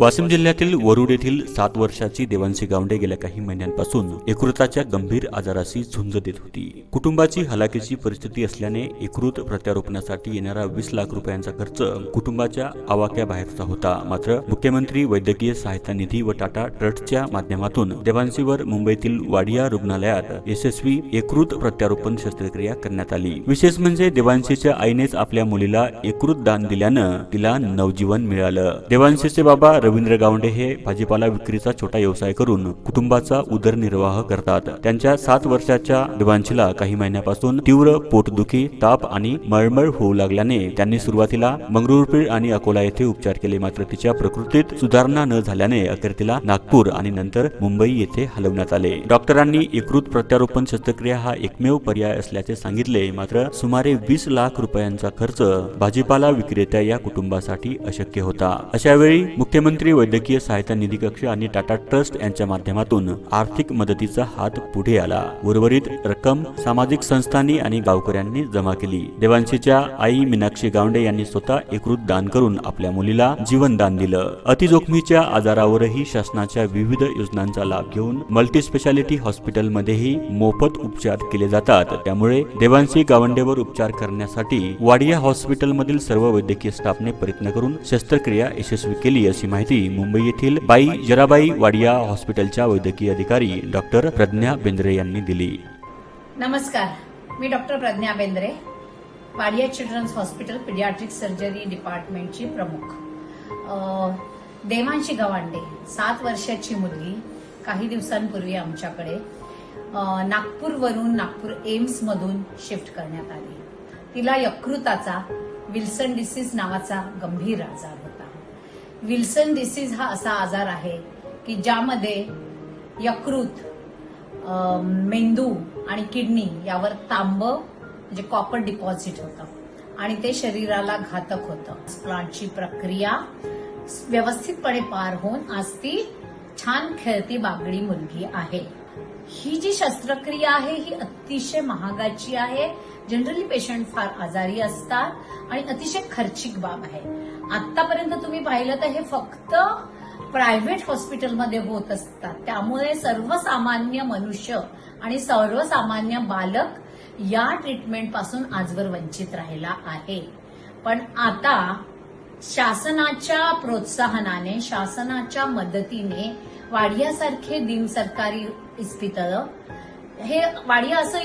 वाशिम जिल्ह्यातील वरुड येथील सात वर्षाची देवांशी गावंडे गेल्या काही महिन्यांपासून यकृताच्या गंभीर आजाराशी झुंज देत होती. कुटुंबाची हलाखीची परिस्थिती असल्याने यकृत प्रत्यारोपणासाठी येणारा वीस लाख रुपयांचा खर्च कुटुंबाच्या आवाक्याबाहेरचा होता. मात्र मुख्यमंत्री वैद्यकीय सहायता निधी व टाटा ट्रस्टच्या माध्यमातून देवांशीवर मुंबईतील वाडिया रुग्णालयात यशस्वी यकृत प्रत्यारोपण शस्त्रक्रिया करण्यात आली. विशेष म्हणजे देवांशीच्या आईनेच आपल्या मुलीला यकृत दान दिल्यानं तिला नवजीवन मिळालं. देवांशीचे बाबा रवींद्र गावंडे हे भाजीपाला विक्रीचा छोटा व्यवसाय करून कुटुंबाचा उदरनिर्वाह करतात. त्यांच्या सात वर्षाच्या देवांशीला काही महिन्यापासून तीव्र पोटदुखी ताप आणि मळमळ होऊ लागल्याने त्यांनी सुरुवातीला मंगरुळपीर आणि अकोला येथे उपचार केले. मात्र तिच्या प्रकृतीत सुधारणा न झाल्याने अखेर तिला नागपूर आणि नंतर मुंबई येथे हलवण्यात आले. डॉक्टरांनी एकृत प्रत्यारोपण शस्त्रक्रिया हा एकमेव पर्याय असल्याचे सांगितले. मात्र सुमारे वीस लाख रुपयांचा खर्च भाजीपाला विक्रेत्या या कुटुंबासाठी अशक्य होता. अशा वेळी मुख्यमंत्री वैद्यकीय सहायता निधी कक्ष आणि टाटा ट्रस्ट यांच्या माध्यमातून आर्थिक मदतीचा हात पुढे आला. उर्वरित रक्कम सामाजिक संस्थांनी आणि गावकऱ्यांनी जमा केली. देवांशीच्या आई मीनाक्षी गावंडे यांनी स्वतः एकृत दान करून आपल्या मुलीला जीवनदान दिलं. अतिजोखमीच्या आजारावरही शासनाच्या विविध योजनांचा लाभ घेऊन मल्टी स्पेशालिटी हॉस्पिटलमध्येही मोफत उपचार केले जातात. त्यामुळे देवांशी गावंडेवर उपचार करण्यासाठी वाडिया हॉस्पिटलमधील सर्व वैद्यकीय स्टाफने प्रयत्न करून शस्त्रक्रिया यशस्वी केली अशी माहिती मुंबई येथील बाई जराबाई वाडिया हॉस्पिटलच्या वैद्यकीय अधिकारी डॉक्टर प्रज्ञा बेंद्रे यांनी दिली. नमस्कार. मी doctor Pragya Bendre Wadia children's hospital paediatric surgery डिपार्टमेंटची प्रमुख. देवांशी गवांडे सात वर्षाची मुलगी काही दिवसांपूर्वी आमच्याकडे नागपूरवरून नागपूर एम्समधून शिफ्ट करण्यात आली. तिला यकृताचा विल्सन डिसीज नावाचा गंभीर आजार होता. विल्सन डिसीज हा असा आजार आहे की ज्यामध्ये यकृत मेंदू आणि किडनी यावर तांब म्हणजे कॉपर डिपॉझिट होतं. आणि ते शरीराला घातक होतं. प्लांटची प्रक्रिया व्यवस्थितपणे पार होऊन आज ती छान खेळती बागडी मुलगी आहे. ही जी शस्त्रक्रिया आहे ही अतिशय महागाची आहे. जनरली पेशंट फार आजारी असतात आणि अतिशय खर्चिक बाब आहे. आतापर्यंत तुम्ही पाहिलं तर हे फक्त प्रायव्हेट हॉस्पिटलमध्ये होत असतात. त्यामुळे सर्वसामान्य मनुष्य आणि सर्वसामान्य बालक या ट्रीटमेंटपासून आजवर वंचित राहिला आहे. पण आता शासनाच्या प्रोत्साहनाने शासनाच्या मदतीने वाडियासारखे दिन सरकारी इस्पितळ हे वाडिया असं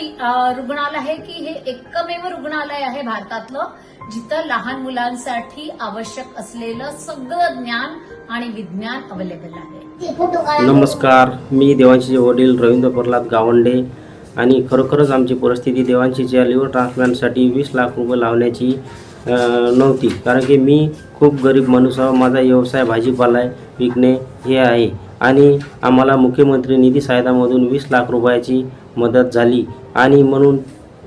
रुग्णालय आहे की हे एकमेव रुग्णालय आहे भारतातलं जिथं लहान मुलांसाठी आवश्यक असलेलं सगळं ज्ञान आणि विज्ञान अवेलेबल आहे. नमस्कार मी देवांशीचे वडील रवींद्र प्रल्हाद गावंडे आणि खरोखरच आमची परिस्थिती देवांशीच्या लिव्हर ट्रान्सप्लांटसाठी वीस लाख रुपये लावण्याची नव्हती. कारण की मी खूप गरीब माणूस आहो माझा व्यवसाय भाजीपाला आहे विकणे हे आहे. आणि आम्हाला मुख्यमंत्री निधी सहायतामधून वीस लाख रुपयाची मदत झाली. आणि म्हणून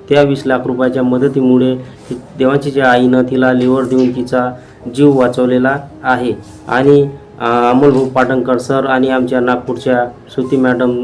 त्या वीस लाख रुपयाच्या मदतीमुळे देवाची देवांशीच्या आईनं तिला लिव्हर देऊन तिचा जीव वाचवलेला आहे. आणि अमोलभाऊ पाटणकर सर आणि आमच्या नागपूरच्या श्रुती मॅडम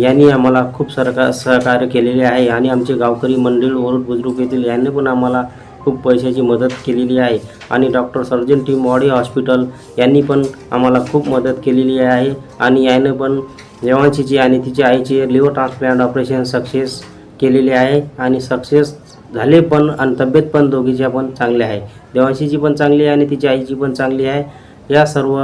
यांनी आम्हाला खूप सरकार सहकार्य केलेले आहे. आणि आमचे गावकरी मंडळ वरुड बुद्रुक येथील यांनी पण आम्हाला खूप पैशाची मदत केलेली आहे. आणि doctor surgeon team Modi hospital यांनी पण आम्हाला खूप मदत केलेली आहे. आणि याने पण देवांशीची आणि तिच्या आईचे लिव्हर ट्रान्सप्लांट ऑपरेशन सक्सेस केलेले आहे. आणि सक्सेस झाले पण आणि तब्येत पण दोघीच्या पण चांगल्या आहे. देवांशीची पण चांगली आहे आणि तिच्या आईची पण चांगली आहे. या सर्व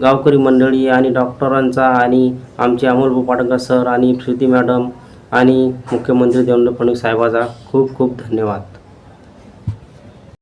गावकरी मंडळी आणि डॉक्टरांचा आणि आमचे अमोल पाटणकर सर आणि श्रुती मॅडम आणि मुख्यमंत्री देवेंद्र फडणवीस साहेबाचा खूप खूप धन्यवाद.